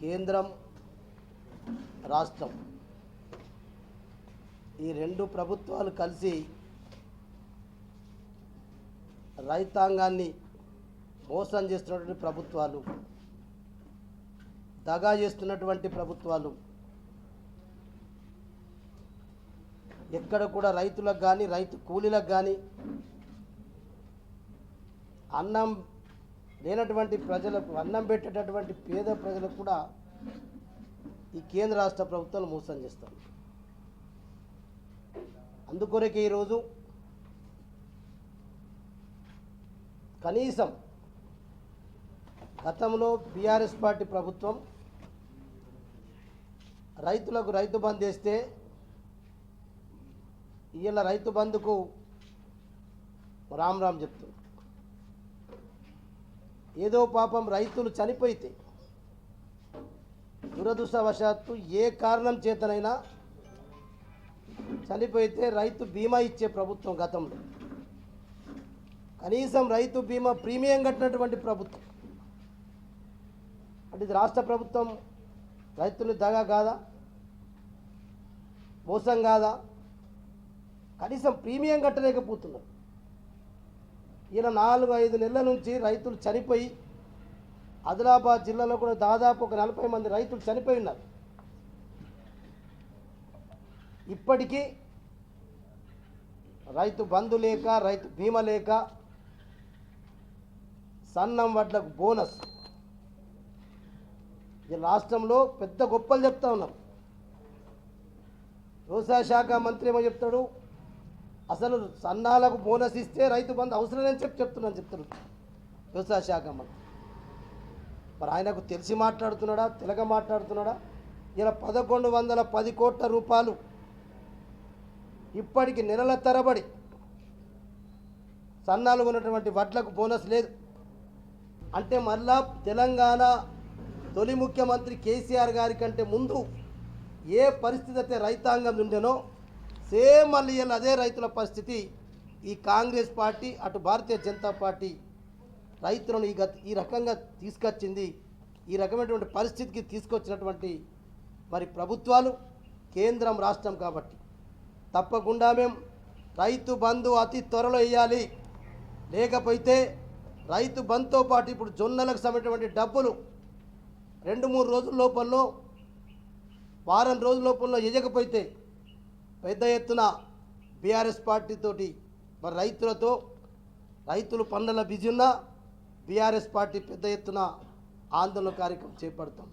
కేంద్రం రాష్ట్రం. ఈ రెండు ప్రభుత్వాలు కలిసి రైతాంగాన్ని మోసం చేస్తున్నటువంటి ప్రభుత్వాలు దగా చేస్తున్నటువంటి ప్రభుత్వాలు ఎక్కడ కూడా రైతులకు కానీ రైతు కూలీలకు కానీ అన్నం లేనటువంటి ప్రజలకు అన్నం పెట్టేటటువంటి పేద ప్రజలకు కూడా ఈ కేంద్ర రాష్ట్ర ప్రభుత్వాలు మోసం చేస్తారు అందుకొరకే ఈరోజు కనీసం గతంలో బీఆర్ఎస్ పార్టీ ప్రభుత్వం రైతులకు రైతు బంద్ వేస్తే ఇవాళ రైతు బంధుకు రామ్ రామ్ చెప్తుంది. ఏదో పాపం రైతులు చనిపోయితే దురదృష్టవశాత్తు ఏ కారణం చేతనైనా చనిపోయితే రైతు బీమా ఇచ్చే ప్రభుత్వం గతంలో. కనీసం రైతు బీమా ప్రీమియం కట్టినటువంటి ప్రభుత్వం. అంటే రాష్ట్ర ప్రభుత్వం రైతులు దగా కాదా? మోసం కాదా? కనీసం ప్రీమియం కట్టలేకపోతున్నారు. ఈయన నాలుగు ఐదు నెలల నుంచి రైతులు చనిపోయి ఆదిలాబాద్ జిల్లాలో కూడా దాదాపు ఒక నలభై మంది రైతులు చనిపోయి ఉన్నారు. ఇప్పటికీ రైతు బంధు లేక రైతు బీమా లేక సన్నం వడ్లకు బోనస్. ఈ రాష్ట్రంలో పెద్ద గొప్పలు చెప్తా ఉన్నాం వ్యవసాయ శాఖ మంత్రి ఏమో చెప్తాడు అసలు సన్నాలకు బోనస్ ఇస్తే రైతు బంధు అవసరం లేని చెప్పి చెప్తున్నాను చెప్తున్నాను వ్యవసాయ శాఖ మంత్రి. మరి ఆయనకు తెలిసి మాట్లాడుతున్నాడా తెలగ మాట్లాడుతున్నాడా? ఇలా పదకొండు వందల పది కోట్ల రూపాయలు ఇప్పటికి నెలల తరబడి సన్నాలు ఉన్నటువంటి వడ్లకు బోనస్ లేదు. అంటే మళ్ళా తెలంగాణ తొలి ముఖ్యమంత్రి కేసీఆర్ గారి కంటే ముందు ఏ పరిస్థితి అయితే రైతాంగం ఉండేనో సేమ్ మళ్ళీ అదే రైతుల పరిస్థితి. ఈ కాంగ్రెస్ పార్టీ అటు భారతీయ జనతా పార్టీ రైతులను ఈ గత ఈ రకంగా తీసుకొచ్చింది. ఈ రకమైనటువంటి పరిస్థితికి తీసుకొచ్చినటువంటి మరి ప్రభుత్వాలు కేంద్రం రాష్ట్రం కాబట్టి. తప్పకుండా మేము రైతు బంధు అతి త్వరలో వేయాలి లేకపోతే రైతు బంధుతో పాటు ఇప్పుడు జొన్నలకు సంబంధించినటువంటి డబ్బులు రెండు మూడు రోజుల లోపల్లో వారం రోజుల లోపల వేయకపోతే పెద్ద ఎత్తున బీఆర్ఎస్ పార్టీతోటి మరి రైతులతో రైతులు పనుల బిజీ ఉన్నా బీఆర్ఎస్ పార్టీ పెద్ద ఎత్తున ఆందోళన కార్యక్రమం చేపడతాం.